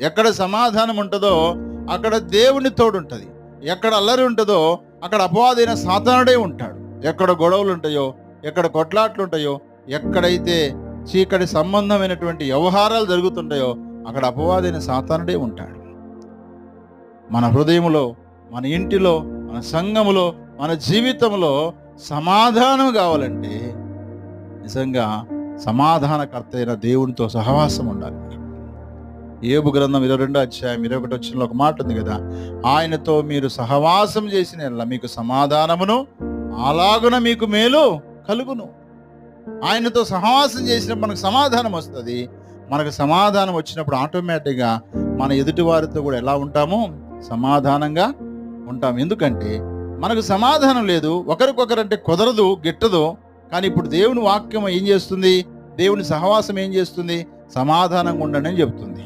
ఎక్కడ సమాధానం ఉంటుందో అక్కడ దేవుని తోడుంటుంది. ఎక్కడ అల్లరి ఉంటుందో అక్కడ అపవాదైన సాతానుడే ఉంటాడు. ఎక్కడ గొడవలు ఉంటాయో ఎక్కడ కొట్లాట్లు ఉంటాయో ఎక్కడైతే చీకటి సంబంధమైనటువంటి వ్యవహారాలు జరుగుతుంటాయో అక్కడ అపవాదైన సాతానుడే ఉంటాడు. మన హృదయంలో మన ఇంటిలో మన సంఘములో మన జీవితంలో సమాధానం కావాలంటే నిజంగా సమాధానకర్త అయిన దేవునితో సహవాసం ఉండాలి. ఏబు గ్రంథం ఇరవై రెండో అధ్యాయం ఇరవై ఒకటి వచ్చిన ఒక మాట ఉంది కదా? ఆయనతో మీరు సహవాసం చేసిన మీకు సమాధానమును అలాగున మీకు మేలు కలుగును. ఆయనతో సహవాసం చేసినప్పుడు మనకు సమాధానం వస్తుంది. మనకు సమాధానం వచ్చినప్పుడు ఆటోమేటిక్గా మన ఎదుటి వారితో కూడా ఎలా ఉంటాము? సమాధానంగా ఉంటాం ఎందుకంటే మనకు సమాధానం లేదు. ఒకరికొకరంటే కుదరదు గిట్టదు. కానీ ఇప్పుడు దేవుని వాక్యం ఏం చేస్తుంది? దేవుని సహవాసం ఏం చేస్తుంది? సమాధానంగా ఉండండి అని చెప్తుంది.